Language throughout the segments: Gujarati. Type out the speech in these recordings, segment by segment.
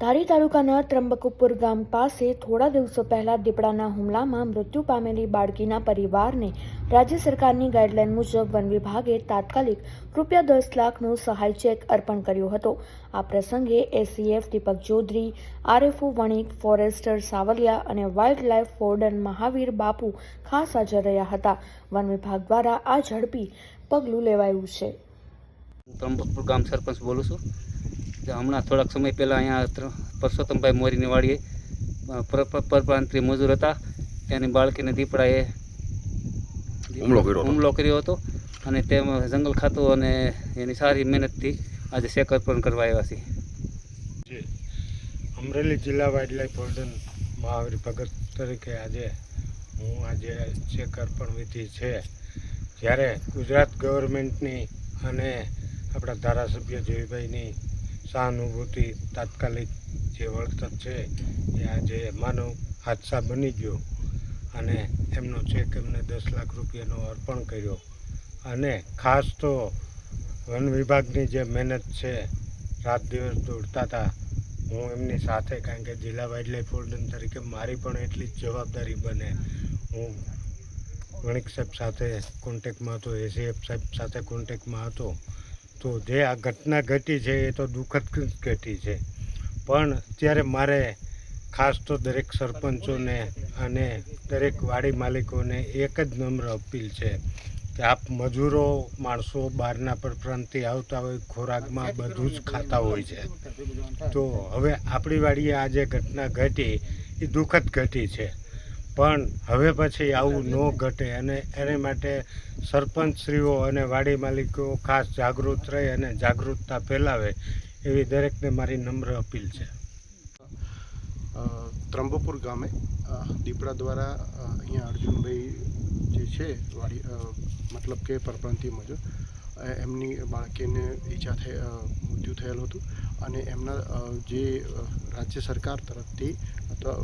ધારી તાલુકાના ત્રંબકપુર ગામ પાસે થોડા દિવસો પહેલા દીપડાના હુમલામાં મૃત્યુ પામેલી બાળકીના પરિવારને રાજ્ય સરકારની ગાઈડલાઈન મુજબ વન વિભાગે તાત્કાલિક રૂપિયા દસ લાખનો સહાય ચેક અર્પણ કર્યો હતો. આ પ્રસંગે ACF Deepak Chaudhary, RFO Vanik, forester Savaliya અને વાઇલ્ડ લાઇફ વોર્ડન મહાવીર બાપુ ખાસ હાજર રહ્યા હતા. વન વિભાગ દ્વારા આ ઝડપી પગલું લેવાયું છે. ત્રંબકપુર ગામ સરપંચ બોલું છું. હમણાં થોડાક સમય પહેલાં અહીંયા પરસોત્તમભાઈ મોરીની વાડીએ અ, પર- પર- પરપ્રાંતીય મજૂર હતા. ત્યાંની બાળકીને દીપડાએ હુમલો કર્યો હતો. હુમલો કર્યો હતો અને તેમાં જંગલ ખાતું અને એની સારી મહેનતથી આજે શેક અર્પણ કરવા આવ્યા છે જી અમરેલી જિલ્લા વાઇલ્ડલાઇફ વોર્ડન મહાવીર ભગત તરીકે આજે હું આજે ચેક અર્પણ વિધિ છે. જ્યારે ગુજરાત ગવર્મેન્ટની અને આપણા ધારાસભ્ય જયભાઈની સહાનુભૂતિ તાત્કાલિક જે વળતર છે એ આજે માનવ હાદસા બની ગયો. અને એમનો ચેક એમને દસ લાખ રૂપિયાનો અર્પણ કર્યો. અને ખાસ તો વન વિભાગની જે મહેનત છે, રાત દિવસ દોડતા હતા. હું એમની સાથે કારણ કે જિલ્લા વાઇલ્ડલાઇફ વોર્ડન તરીકે મારી પણ એટલી જ જવાબદારી બને. હું વણિક સાહેબ સાથે કોન્ટેક્ટમાં હતો એસીએફ સાહેબ સાથે કોન્ટેક્ટમાં હતો. તો જે આ ઘટના ઘટી છે એ તો દુઃખદ ઘટી છે. પણ ત્યારે મારે ખાસ તો દરેક સરપંચોને અને દરેક વાડી માલિકોને એક જ નમ્ર અપીલ છે કે આપ મજૂરો, માણસો બહારના પરપ્રાંતથી આવતા હોય, ખોરાકમાં બધું જ ખાતા હોય છે. તો હવે આપણી વાડીએ આ જે ઘટના ઘટી એ દુઃખદ ઘટી છે. પણ હવે પછી આવું ન ઘટે અને એને માટે સરપંચશ્રીઓ અને વાડી માલિકો ખાસ જાગૃત રહે અને જાગૃતતા ફેલાવે એવી દરેકને મારી નમ્ર અપીલ છે. ત્રંબોપુર ગામે દીપડા દ્વારા અહીંયા અર્જુનભાઈ જે છે, વાડી મતલબ કે પરપ્રાંતીય મજૂર એમની બાળકીને ઈજા થઈ મૃત્યુ થયેલું હતું અને એમના જે રાજ્ય સરકાર તરફથી અથવા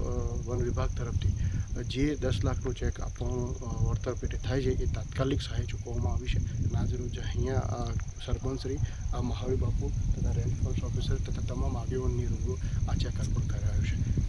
વન વિભાગ તરફથી જે દસ લાખનું ચેક આપવાનું વળતર પેટે થાય છે એ તાત્કાલિક સહાય ચૂકવવામાં આવી છે. અને આજરોજ અહીંયા સરપંચશ્રી, આ મહાવીર બાપુ તથા રેન્જ ફોર્સ ઓફિસર તથા તમામ આગેવાનની રૂબરૂ આ ચેક અર્પણ કરાયો છે.